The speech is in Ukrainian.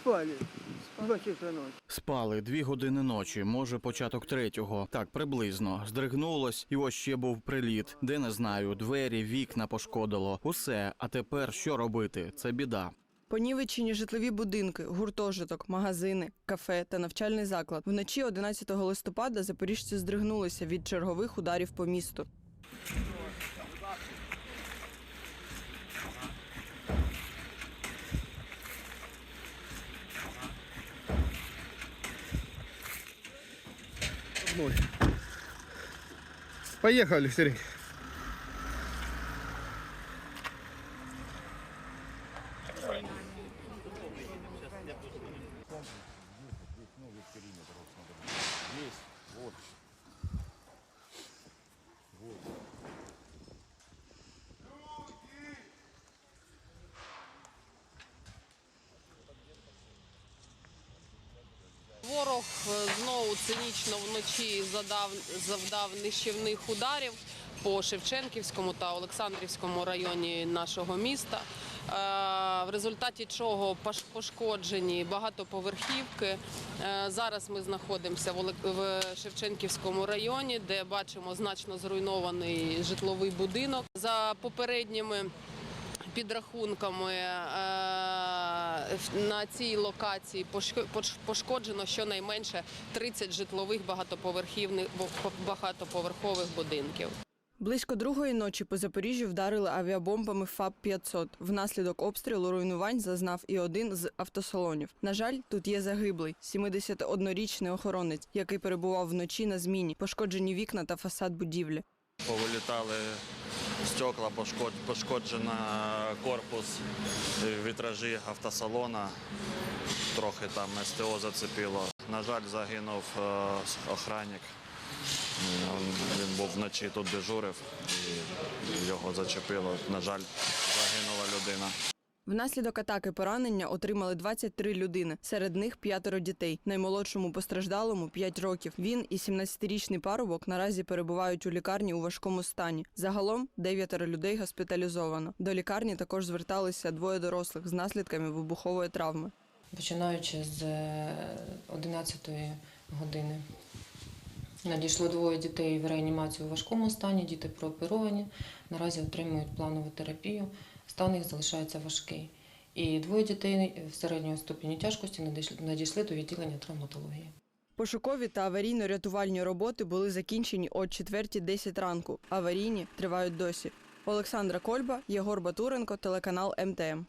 спали. Ночи. Спали дві години ночі, може початок третього. Так, приблизно. Здригнулось, і ось ще був приліт. Де не знаю, двері, вікна пошкодило. Усе. А тепер що робити? Це біда. Понівечені житлові будинки, гуртожиток, магазини, кафе та навчальний заклад. Вночі 11 листопада запоріжці здригнулися від чергових ударів по місту. Ноль. Поехали, Сергей. Ворог знову цинічно вночі задав, завдав нищівних ударів по Шевченківському та Олександрівському районі нашого міста. Е, В результаті чого пошкоджені багатоповерхівки. Е, Зараз ми знаходимося в Шевченківському районі, де бачимо значно зруйнований житловий будинок. За попередніми підрахунками е, на цій локації пошко- пошкоджено щонайменше 30 житлових багатоповерхівних багатоповерхових будинків. Близько другої ночі по Запоріжжю вдарили авіабомбами ФАП-500. Внаслідок обстрілу руйнувань зазнав і один з автосалонів. На жаль, тут є загиблий 71-річний охоронець, який перебував вночі на зміні, пошкоджені вікна та фасад будівлі. Повилітали стекла, пошкод- пошкоджена корпус, вітражі автосалона. Трохи там СТО зацепило. На жаль, загинув е, охранник. Він був вночі тут дежурив і його зачепило. На жаль, загинула людина. Внаслідок атаки поранення отримали 23 людини. Серед них п'ятеро дітей. Наймолодшому постраждалому 5 років. Він і 17-річний парубок наразі перебувають у лікарні у важкому стані. Загалом дев'ятеро людей госпіталізовано. До лікарні також зверталися двоє дорослих з наслідками вибухової травми. Починаючи з е, 11 години. Надійшло двоє дітей в реанімацію у важкому стані, діти прооперовані, наразі отримують планову терапію, стан їх залишається важкий. І двоє дітей в середньої ступені тяжкості надійшли до відділення травматології. Пошукові та аварійно-рятувальні роботи були закінчені о 4.10 ранку. Аварійні тривають досі. Олександра Кольба, Єгор Батуренко, телеканал МТМ.